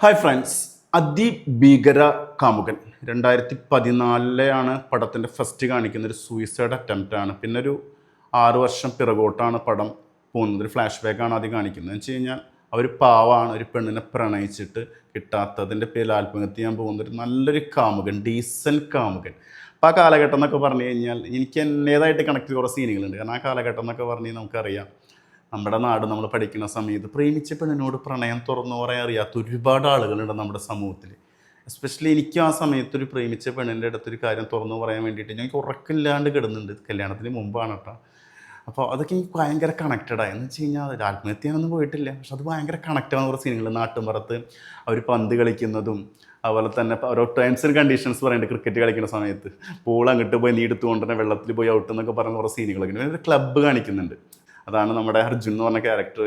Hi friends അതിഭീകര കാമുകൻ രണ്ടായിരത്തി പതിനാലിലെയാണ് പടത്തിന്റെ ഫസ്റ്റ് കാണിക്കുന്ന ഒരു സൂയിസൈഡ് അറ്റംപ്റ്റ് ആണ്. പിന്നെ ഒരു ആറു വർഷം പിറകോട്ടാണ് പടം പോകുന്നത്. ഒരു ഫ്ലാഷ് ബാക്കാണ് ആദ്യം കാണിക്കുന്നത്. എന്ന് വെച്ച് കഴിഞ്ഞാൽ അവർ പാവാണ് ഒരു പെണ്ണിനെ പ്രണയിച്ചിട്ട് കിട്ടാത്തതിന്റെ പേരിൽ ആത്മഹത്യ ചെയ്യാൻ പോകുന്ന ഒരു നല്ലൊരു കാമുകൻ ഡീസൻ കാമുകൻ. അപ്പോൾ ആ കാലഘട്ടം എന്നൊക്കെ പറഞ്ഞു കഴിഞ്ഞാൽ എനിക്ക് എന്നേതായിട്ട് കണക്ട് കുറേ സീനുകളുണ്ട് കാരണം ആ കാലഘട്ടം എന്നൊക്കെ പറഞ്ഞ് നമുക്കറിയാം. നമ്മുടെ നാട് നമ്മൾ പഠിക്കുന്ന സമയത്ത് പ്രേമിച്ച പെണ്ണിനോട് പ്രണയം തുറന്നു പറയാൻ അറിയാത്ത ഒരുപാട് ആളുകളുണ്ട് നമ്മുടെ സമൂഹത്തിൽ. എസ്പെഷ്യലി എനിക്ക് ആ സമയത്ത് ഒരു പ്രേമിച്ച പെണ്ണിന്റെ അടുത്തൊരു കാര്യം തുറന്നു പറയാൻ വേണ്ടിയിട്ട് ഞങ്ങൾക്ക് ഉറക്കില്ലാണ്ട് കിടന്നുണ്ട്. കല്യാണത്തിന് മുമ്പാണ് കേട്ടോ. അപ്പോൾ അതൊക്കെ എനിക്ക് ഭയങ്കര കണക്റ്റഡ് ആയി. എന്ന് വെച്ച് കഴിഞ്ഞാൽ ആത്മഹത്യാനൊന്നും പോയിട്ടില്ല. പക്ഷെ അത് ഭയങ്കര കണക്റ്റ് ആവുന്ന കുറേ സീനുകൾ നാട്ടുമ്പുറത്ത് അവർ പന്ത് കളിക്കുന്നതും അതുപോലെ തന്നെ ഓരോ ടേംസ് ആൻഡ് കണ്ടീഷൻസ് പറയുന്നുണ്ട് ക്രിക്കറ്റ് കളിക്കുന്ന സമയത്ത്. ബോൾ അങ്ങോട്ട് പോയി നീ എടുത്തുകൊണ്ടുതന്നെ വെള്ളത്തിൽ പോയി ഔട്ട് എന്നൊക്കെ പറഞ്ഞ കുറേ സീനുകളൊക്കെ ഉണ്ട്. ക്ലബ്ബ് കാണിക്കുന്നുണ്ട്. അതാണ് നമ്മുടെ അർജുൻ എന്ന് പറഞ്ഞ ക്യാരക്ടർ